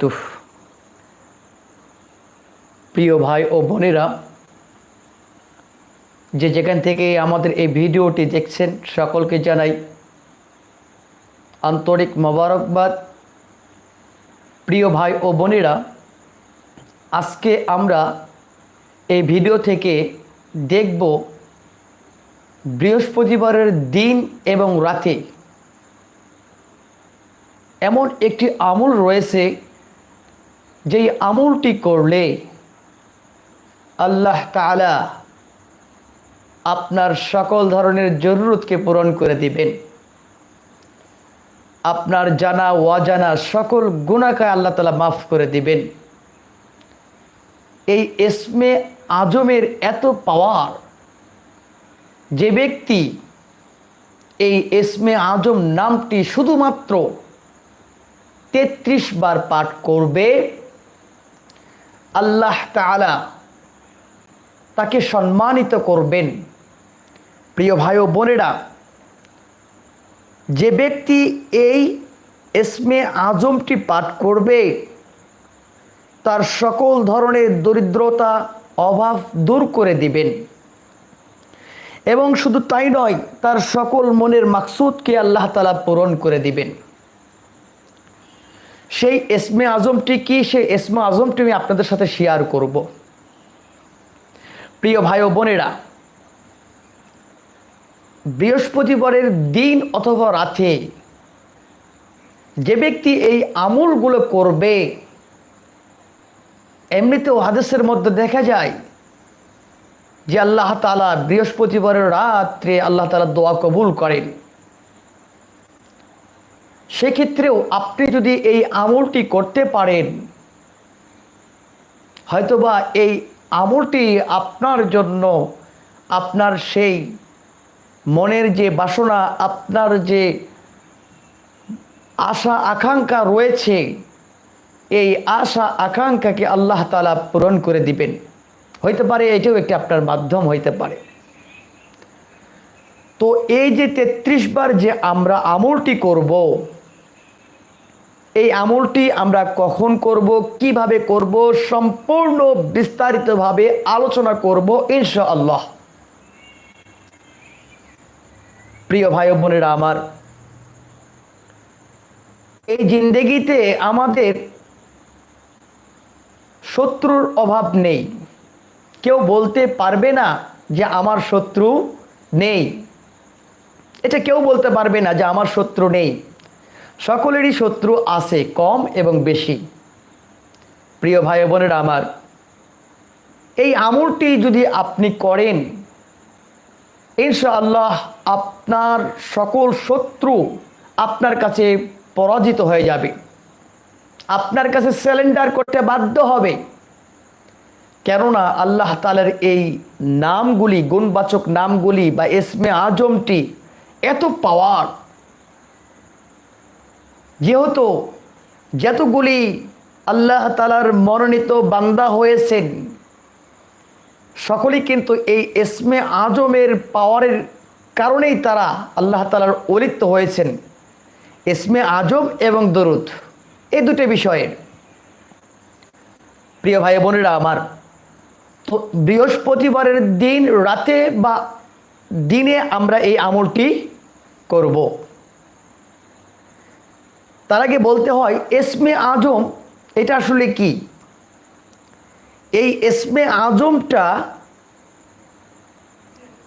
তুফ। প্রিয় ভাই ও বোনেরা, যে যেখান থেকে আমাদের এই ভিডিওটি দেখছেন, সকলকে জানাই আন্তরিক মোবারকবাদ। প্রিয় ভাই ও বোনেরা, আজকে আমরা এই ভিডিও থেকে দেখব বৃহস্পতিবারের দিন এবং রাতে এমন একটি আমল রয়েছে যেই আমলটি করলে আল্লাহ তাআলা আপনার সকল ধরনের জরুরতকে পূরণ করে দিবেন। আপনার জানা, অজানা সকল গুণাকে আল্লাহ তালা মাফ করে দিবেন। এই এসমে আজমের এত পাওয়ার যে ব্যক্তি এই এসমে আজম নামটি শুধুমাত্র তেত্রিশ বার পাঠ করবে আল্লাহ তাআলা তাকে সম্মানিত করবেন। প্রিয় ভাই ও বোনেরা, যে ব্যক্তি এই এসমে আজমটি পাঠ করবে, তার সকল ধরনের দরিদ্রতা, অভাব দূর করে দিবেন। এবং শুধু তাই নয়, তার সকল মনের মাকসুদকে আল্লাহ তালা পূরণ করে দিবেন। সেই এসমে আজমটি কি? সেই এসমে আজমটি আমি আপনাদের সাথে শেয়ার করব। প্রিয় ভাই ও বোনেরা, বৃহস্পতিবারের দিন অথবা রাতে যে ব্যক্তি এই আমলগুলো করবে, এমনিতেও হাদেশের মধ্যে দেখা যায় যে আল্লাহ তালা বৃহস্পতিবারের রাত্রে আল্লাহ তালা দোয়া কবুল করেন। সেক্ষেত্রেও আপনি যদি এই আমলটি করতে পারেন, হয়তোবা এই আমলটি আপনার জন্য আপনার সেই মনের যে বাসনা, আপনার যে আশা, আকাঙ্ক্ষা রয়েছে, এই আশা, আকাঙ্ক্ষাকে আল্লাহ তালা পূরণ করে দিবেন। হইতে পারে এটাও একটি আপনার মাধ্যম হইতে পারে। তো এই যে তেত্রিশ বার যে আমরা আমলটি করব এই আমলটি আমরা কখন করব, কীভাবে করব, সম্পূর্ণ বিস্তারিতভাবে আলোচনা করব ইনশা আল্লাহ প্রিয় ভাই বোনেরা আমার, এই জিন্দেগিতে আমাদের শত্রুর অভাব নেই। কেউ বলতে পারবে না যে আমার শত্রু নেই। এটা কেউ বলতে পারবে না যে আমার শত্রু নেই। সকলেরই শত্রু আছে কম এবং বেশি। প্রিয় ভাই বোনেরা আমার, এই আমলটি যদি আপনি করেন, ইনশাআল্লাহ আপনার সকল শত্রু আপনার কাছে পরাজিত হয়ে যাবে। আপনার কাছে স্যালেন্ডার করতে বাধ্য হবে। কেননা আল্লাহ তালের এই নামগুলি, গুণবাচক নামগুলি বা এসমে আজমটি এত পাওয়ার যেহেতু যতগুলি আল্লাহ তালার মনোনীত বান্দা হয়েছেন, সকলেই কিন্তু এই এসমে আজমের পাওয়ারের কারণেই তারা আল্লাহ তালার অলিপ্ত হয়েছেন। এসমে আজম এবং দরুদ, এই দুটি বিষয়ের। প্রিয় ভাই বোনেরা, আমার বৃহস্পতিবারের দিন রাতে বা দিনে আমরা এই আমলটি করব। তার আগে বলতে হয়, এসমে আজম এটা আসলে কি? এই এসমে আজমটা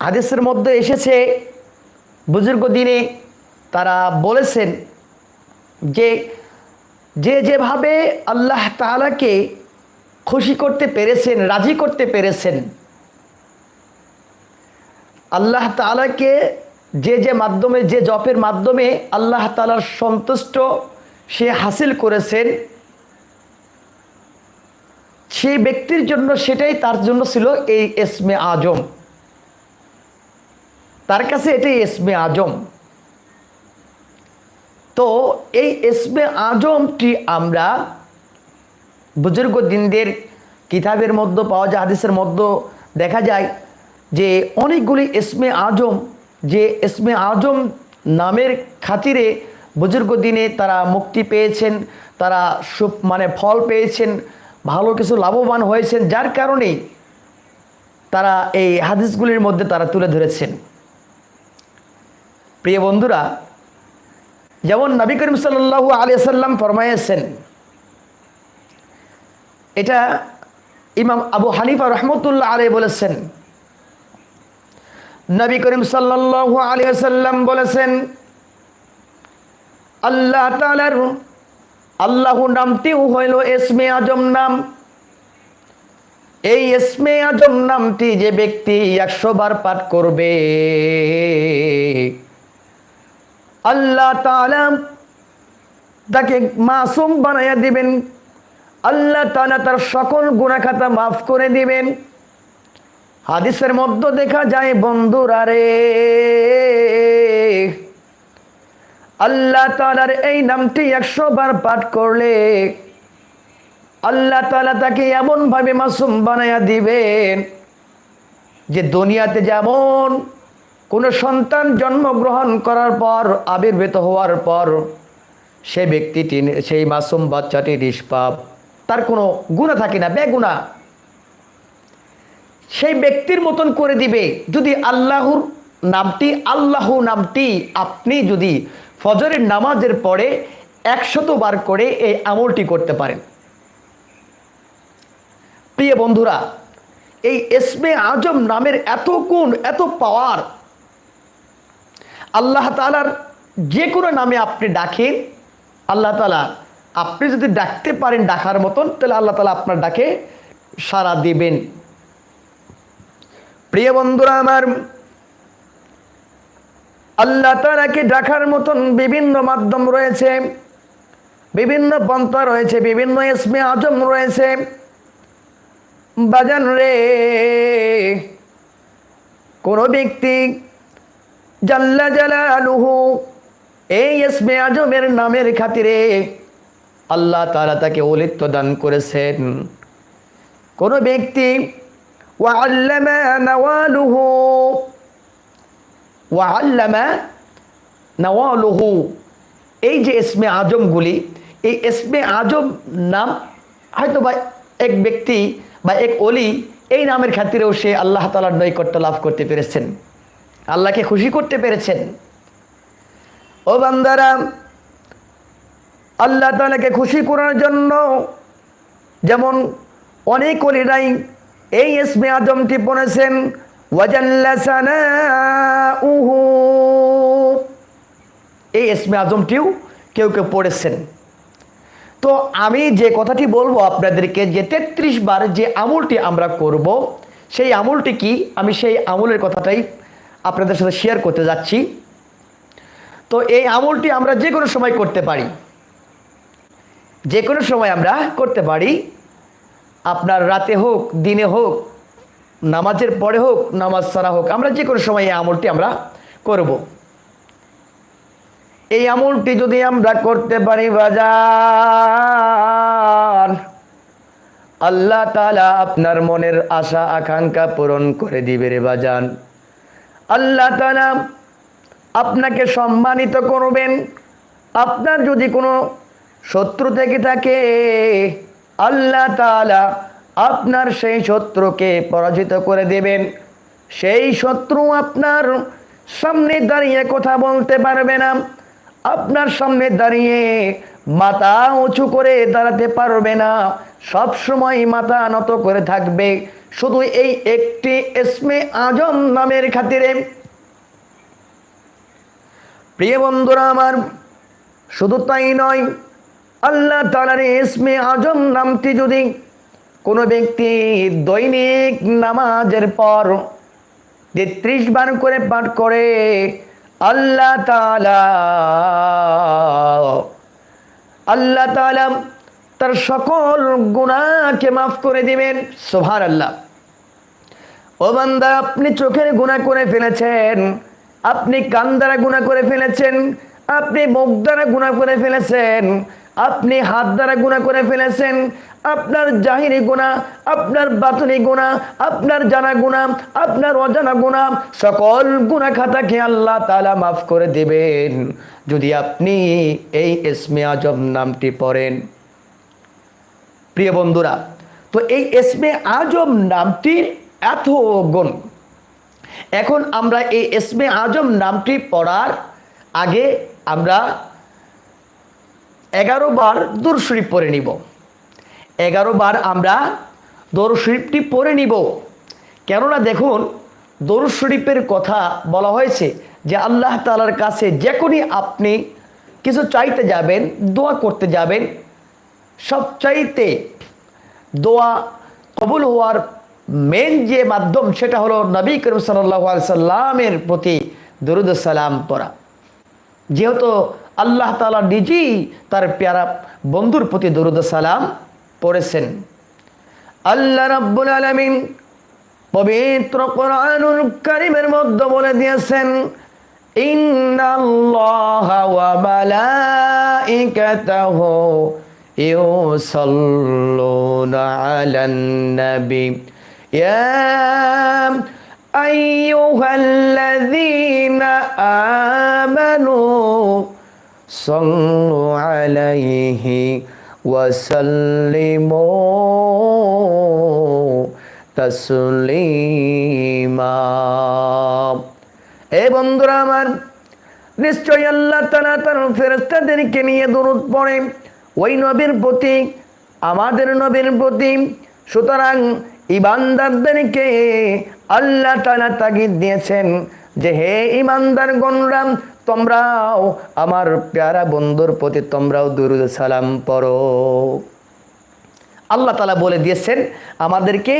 হাদিসের মধ্যে এসেছে। বুজুর্গ দিনে তারা বলেছেন যে যে যেভাবে আল্লাহ তালাকে খুশি করতে পেরেছেন, রাজি করতে পেরেছেন, আল্লাহ তালাকে যে যে মাধ্যমে, যে জপের মাধ্যমে আল্লাহ তালার সন্তুষ্ট সে হাসিল করেছেন, সেই ব্যক্তির জন্য সেটাই তার জন্য ছিল এই এসমে আজম। তার কাছে এটাই এসমে আজম। তো এই এসমে আজমটি আমরা বুজুর্গ দিনদের কিতাবের মধ্যে, পাওয়া যায় হাদিসের মধ্যে দেখা যায় যে অনেকগুলি এসমে আজম যে এসমে আজম নামের খাতিরে বুজুর্গ দিনে তারা মুক্তি পেয়েছেন, তারা সুপ মানে ফল পেয়েছেন, ভালো কিছু লাভবান হয়েছেন, যার কারণেই তারা এই হাদিসগুলির মধ্যে তারা তুলে ধরেছেন। প্রিয় বন্ধুরা, যেমন নবী করিম সাল্লাল্লাহু আলিয়া সাল্লাম ফরমাইয়েছেন এটা ইমাম আবু হানিফা রহমতুল্লাহ আলী বলেছেন নবী করিম সাল্লাল্লাহু আলিয়া সাল্লাম বলেছেন, আল্লাহ তালার আল্লাহ নামটিও হইল এসমে আজম নাম। এই এসমে আজম নামটি যে ব্যক্তি একশো বার পাঠ করবে, আল্লাহ তাআলা তাকে মাসুম বানাইয়া দিবেন, আল্লাহ তাআলা তার সকল গুণাখাতা মাফ করে দিবেন। হাদিসের মধ্যে দেখা যায়, বন্ধুরা রে। আল্লাহ তাআলার এই নামটি একশো বার পাঠ করলে আল্লাহ তালা তাকে এমনভাবে মাসুম বানাইয়া দিবেন যে দুনিয়াতে যেমন কোনো সন্তান জন্মগ্রহণ করার পর, আবির্ভূত হওয়ার পর, সে ব্যক্তিটি, সেই মাসুম বাচ্চাটি নিষ্পাপ। তার কোনো গুণা থাকে না বেগুনা সেই ব্যক্তির মতন করে দিবে। যদি আল্লাহর নামটি, আল্লাহ নামটি আপনি যদি ফজরের নামাজের পরে একশত বার করে এই আমলটি করতে পারেন। প্রিয় বন্ধুরা, এই এসমে আজম নামের এত গুণ, এত পাওয়ার আল্লাহ তালার যে কোনো নামে আপনি ডাকেন। আল্লাহ তালা আপনি যদি ডাকতে পারেন ডাকার মতন, তাহলে আল্লাহ তালা আপনার ডাকে সাড়া দিবেন। প্রিয় বন্ধুরা আমার, আল্লাহ তালাকে ডাকার মতন বিভিন্ন মাধ্যম রয়েছে, বিভিন্ন পন্থা রয়েছে, বিভিন্ন এসমে আজম রয়েছে। বাজান রে, কোনো ব্যক্তি জাল্লা জালালুহু এই ইসমে আজমের নামের খাতিরে আল্লাহ তাআলা তাকে অলিত্ব দান করেছেন। কোনো ব্যক্তি ওয়াল্লামা নওয়ালুহু ওয়াল্লামা নওয়ালুহু এই যে ইসমে আজমগুলি এই ইসমে আজম নাম হয়তো বা এক ব্যক্তি বা এক অলি এই নামের খাতিরেও সে আল্লাহ তালার নৈকট্য লাভ করতে পেরেছেন। আল্লাহকে খুশি করতে পেরেছেন। ও বান্দারা, আল্লাহ তালাকে খুশি করার জন্য যেমন অনেক অলিরাই এই ইসমে আজমটি পড়েছেন উহু এই ইসমে আজমটিও কেউ কেউ পড়েছেন। তো আমি যে কথাটি বলব আপনাদেরকে, যে তেত্রিশ বার যে আমলটি আমরা করব, সেই আমলটি কি? আমি সেই আমলের কথাটাই আপনাদের সাথে শেয়ার করতে যাচ্ছি। তো এই আমলটি আমরা যে কোনো সময় করতে পারি। যে কোনো সময় আমরা করতে পারি। আপনার রাতে হোক, দিনে হোক, নামাজের পরে হোক, নামাজ সারা হোক, আমরা যে কোনো সময় এই আমলটি আমরা করব। এই আমলটি যদি আমরা করতে পারি বাজার আল্লাহ তালা আপনার মনের আশা, আকাঙ্ক্ষা পূরণ করে দিবে রে বাজান। আল্লাহ তালা আপনাকে সম্মানিত করবেন। আপনার যদি কোনো শত্রু থেকে থাকে, আল্লাহ তালা আপনার সেই শত্রুকে পরাজিত করে দেবেন। সেই শত্রু আপনার সামনে দাঁড়িয়ে কথা বলতে পারবে না। আপনার সামনে দাঁড়িয়ে মাথা উঁচু করে দাঁড়াতে পারবে না। সব সময় মাথা নত করে থাকবে। শুধু এই একটি এসমে আজম নামের খাতিরে। প্রিয় বন্ধুরা আমার, শুধু তাই নয়, আল্লাহ তালার ইসমে আজম নামটি যদি কোনো ব্যক্তি দৈনিক নামাজের পর তেত্রিশ বার করে পাঠ করে, আল্লাহ আল্লাহ তালা তার সকল গুণাকে মাফ করে দিবেন। সোভার আল্লাহ ও বান্দা, আপনি চোখের গুণা করে ফেলেছেন, আপনি কান দ্বারা গুণা করে ফেলেছেন, আপনি মুখ দ্বারা গুণা করে ফেলেছেন, আপনি হাত দ্বারা গুণা করে ফেলেছেন আপনার জাহিরি গুণা, আপনার বাতনি গুণা, আপনার জানা গুণা, আপনার অজানা গুণা, সকল গুণা খাতাকে আল্লাহ তালা মাফ করে দেবেন। যদি আপনি এই এসমে আজম নামটি পড়েন। প্রিয় বন্ধুরা, তো এই এসমে আজম নামটি এত গুণ। এখন আমরা এই এসমে আজম নামটি পড়ার আগে আমরা এগারো বার দূর শরীফ পড়ে নিব। এগারো বার আমরা দৌড় শরীফটি পড়ে নিব। কেননা দেখুন দৌড় শরীফের কথা বলা হয়েছে যে আল্লাহ তালার কাছে যে কোনই আপনি কিছু চাইতে যাবেন, দোয়া করতে যাবেন, সবচাইতে দোয়া কবুল হওয়ার মেন যে মাধ্যম সেটা হলো নবী করিম সাল্লাহ সাল্লামের প্রতি দরুদ সালাম পড়া। যেহেতু আল্লাহ তালা নিজেই তার পেয়ারা বন্ধুর প্রতি দরুদ সালাম পড়েছেন। আল্লাহ রাব্বুল আলামিন পবিত্র কোরআনুল কারীমের মধ্যে বলে দিয়েছেন, ইন্নাল্লাহা ওয়া মালাইকাতাহু ইউসাল্লুনা আলান নবী। ইয়া আইয়ুহাল্লাযীনা আমানু সাল্লু আলাইহি وسلموا تسليما এ বন্ধুরা আমার নিশ্চয়ই আল্লাহ তালা তার ফেরস্তাদেরকে নিয়ে দরুদ পড়ে ওই নবীর প্রতি আমাদের নবীর প্রতি সুতরাং ইমানদারদেরকে আল্লাহ তালা তাগিদ দিয়েছেন যে হে ইমানদার গণরাম তোমরাও আমার প্যারা বন্ধুর প্রতি তোমরাও দুরুদ সালাম পড়ো। আল্লাহ তালা বলে দিয়েছেন, আমাদেরকে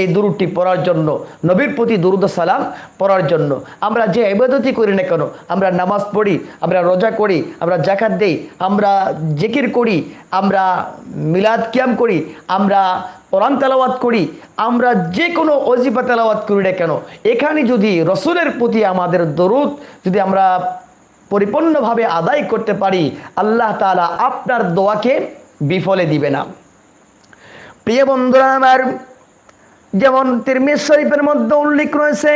এই দুরুটি পড়ার জন্য, নবীর প্রতি দুরুদ সালাম পড়ার জন্য। আমরা যে ইবাদতই করি না কেন, আমরা নামাজ পড়ি, আমরা রোজা করি, আমরা জাকাত দেই, আমরা জিকির করি, আমরা মিলাদ কিয়াম করি, আমরা কোরআন তেলাওয়াত করি, আমরা যে কোনো অজিফা তেলাওয়াত করি না কেন। এখানে যদি রসুলের প্রতি আমাদের দরুদ যদি আমরা পরিপূর্ণভাবে আদায় করতে পারি, আল্লাহ তাআলা আপনার দোয়াকে বিফলে দিবে না। প্রিয় বন্ধুরা আমার যেমন তিরমিজ শরীফের মধ্যে উল্লেখ রয়েছে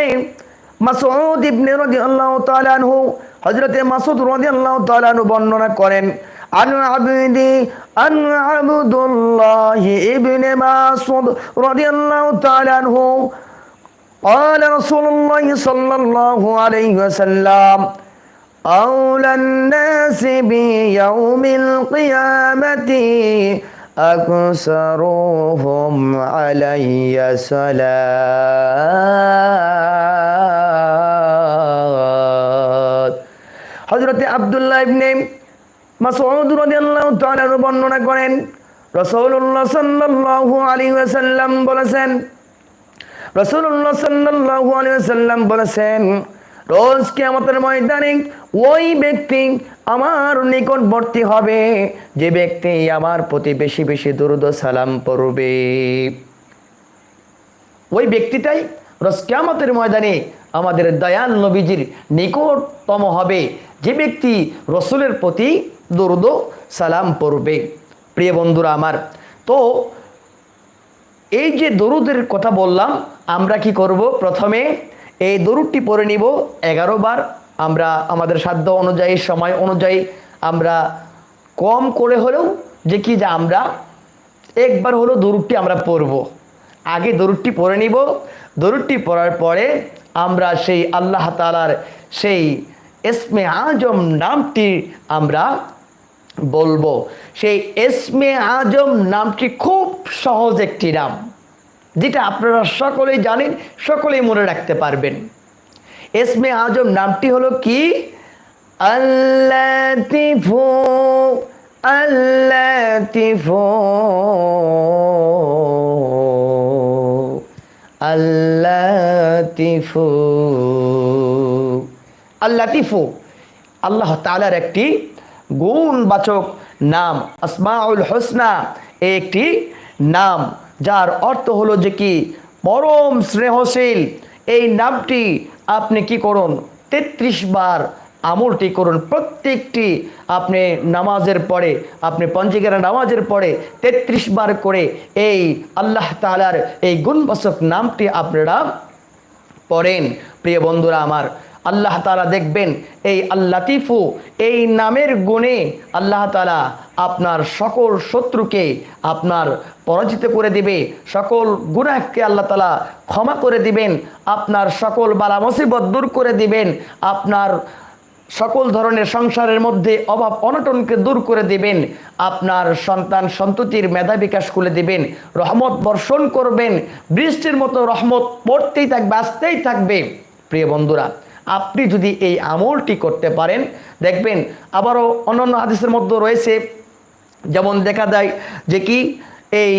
মাসউদ ইবনে রাদিয়াল্লাহু তাআলা আনহু হযরতে মাসউদ রাদিয়াল্লাহু তাআলা আনহু বর্ণনা করেন আন আবদি আন আবদুল্লাহ ইবনে মাসউদ রাদিয়াল্লাহু তাআলা আনহু قال رسول الله صلى الله عليه وسلم أولى الناس بيوم القيامة أكثرهم علي صلاة হজরতে আবদুল্লাহ ইবনে মাসউদ রাদিয়াল্লাহু তাআলা বর্ণনা করেন রাসূলুল্লাহ সাল্লাল্লাহু আলাইহি ওয়াসাল্লাম বলেছেন রাসূলুল্লাহ সাল্লাল্লাহু আলাইহি ওয়াসাল্লাম বলেছেন রোজ কিয়ামতের ময়দানে ওই ব্যক্তি আমার নিকটবর্তী হবে। যে ব্যক্তি আমার প্রতি বেশি বেশি দুরুদ সালাম পড়বে। ওই ব্যক্তিটাই রোজ কিয়ামতের ময়দানে আমাদের দয়াল নবীজির নিকটতম হবে। যে ব্যক্তি রসুলের প্রতি দরুদ সালাম পড়বে। প্রিয় বন্ধুরা আমার, তো এই যে দরুদের কথা বললাম, আমরা কি করব? প্রথমে এই দরুদটি পড়ে নিব এগারো বার। আমরা আমাদের সাধ্য অনুযায়ী, সময় অনুযায়ী আমরা কম করে হলেও যে কি যে আমরা একবার হলো দরুদটি আমরা পড়ব। আগে দরুদটি পড়ে নিব। দরুদটি পড়ার পরে আমরা সেই আল্লাহ তালার সেই এসমে আজম নামটি আমরা বলব। সেই এসমে আজম নামটি খুব সহজ একটি নাম, যেটা আপনারা সকলেই জানেন, সকলেই মনে রাখতে পারবেন। এসমে আজম নামটি হলো কি? আল্লাতিফু আল্লাতিফু আল্লাতিফু। আল্লাতিফু, আল্লাহ তালার একটি গুণবাচক নাম, আসমাউল হোসনা, একটি নাম, যার অর্থ হলো যে কি? পরম স্নেহশীল। এই নামটি আপনি কি করুন? তেত্রিশ বার আমলটি করুন। প্রত্যেকটি আপনি নামাজের পরে, আপনি পঞ্জিকার নামাজের পরে তেত্রিশ বার করে এই আল্লাহ তালার এই গুণবাসক নামটি আপনারা পড়েন। প্রিয় বন্ধুরা আমার, আল্লাহ তালা দেখবেন, এই আল্লাতিফু এই নামের গুণে আল্লাহ তালা আপনার সকল শত্রুকে আপনার পরাজিত করে দিবে। সকল গুনাহকে আল্লাহ তালা ক্ষমা করে দিবেন। আপনার সকল বালা মুসিবত দূর করে দিবেন। আপনার সকল ধরনের সংসারের মধ্যে অভাব অনটনকে দূর করে দিবেন। আপনার সন্তান সন্ততির মেধা বিকাশ করে দিবেন। রহমত বর্ষণ করবেন। বৃষ্টির মতো রহমত পড়তেই থাকবে, আসতেই থাকবে। প্রিয় বন্ধুরা, আপনি যদি এই আমলটি করতে পারেন, দেখবেন আবারও অন্যান্য হাদিসের মধ্যে রয়েছে যেমন দেখা যায় যে কি, এই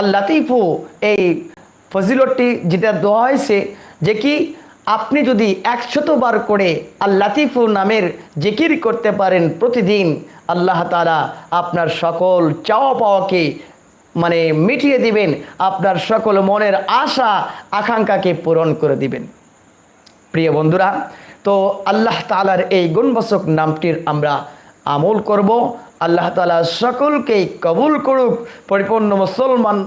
আল্লাতিফু এই ফজিলতটি যেটা দেওয়া হয়েছে যে কি, আপনি যদি একশতবার করে আল্লাতিফু নামের জিকির করতে পারেন প্রতিদিন, আল্লাহ তালা আপনার সকল চাওয়া পাওয়াকে মানে মিটিয়ে দিবেন, আপনার সকল মনের আশা, আকাঙ্ক্ষাকে পূরণ করে দিবেন। প্রিয় বন্ধুরা, তো আল্লাহ তালার এই গুণবাচক নামটির আমরা আমল করব। আল্লাহ তালা সকলকেই কবুল করুক, পরিপূর্ণ মুসলমান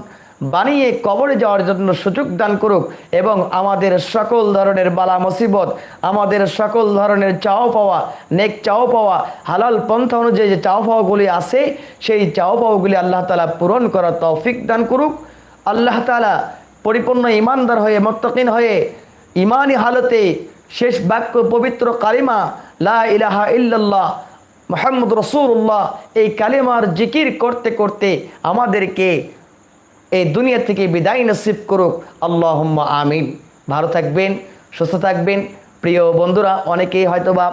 বানিয়ে কবরে যাওয়ার জন্য সুযোগ দান করুক এবং আমাদের সকল ধরনের বালা মুসিবত, আমাদের সকল ধরনের চাও পাওয়া, নেক চাও পাওয়া, হালাল পন্থা অনুযায়ী যে চাও পাওয়াগুলি আছে, সেই চাও পাওয়াগুলি আল্লাহ তালা পূরণ করার তৌফিক দান করুক। আল্লাহ তালা পরিপূর্ণ ইমানদার হয়ে, মত্তকিন হয়ে ইমানি হালতে শেষ বাক্য পবিত্র কালিমা, লা ইলাহা ইল্লাল্লাহ মোহাম্মদ রসুল্লাহ এই কালিমার জিকির করতে করতে আমাদেরকে এই দুনিয়া থেকে বিদায় নসিব করুক। আল্লাহ আমিন। ভালো থাকবেন, সুস্থ থাকবেন। প্রিয় বন্ধুরা, অনেকেই হয়তোবা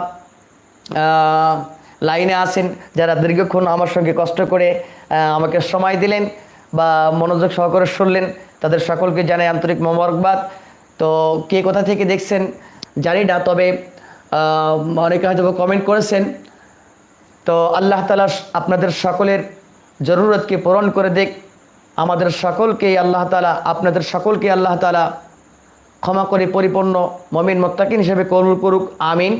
লাইনে আছেন যারা দীর্ঘক্ষণ আমার সঙ্গে কষ্ট করে আমাকে সময় দিলেন বা মনোযোগ সহকারে শুনলেন, তাদের সকলকে জানাই আন্তরিক মোবারকবাদ। তো কে কোথা থেকে দেখছেন জানি না, তবে অনেকে হয়তো কমেন্ট করেছেন। তো আল্লাহ তালা আপনাদের সকলের জরুরতকে পূরণ করে দেখ আমাদের সকলকে আল্লাহ তালা আপনাদের সকলকে আল্লাহ তালা ক্ষমা করে পরিপূর্ণ মমিন মোত্তাকিন হিসেবে কবুল করুক, আমিন।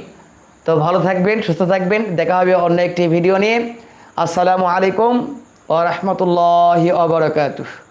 তো ভালো থাকবেন, সুস্থ থাকবেন। দেখা হবে অন্য একটি ভিডিও নিয়ে। আসসালামু আলাইকুম ও রহমতুল্লাহি আবরকাতুহ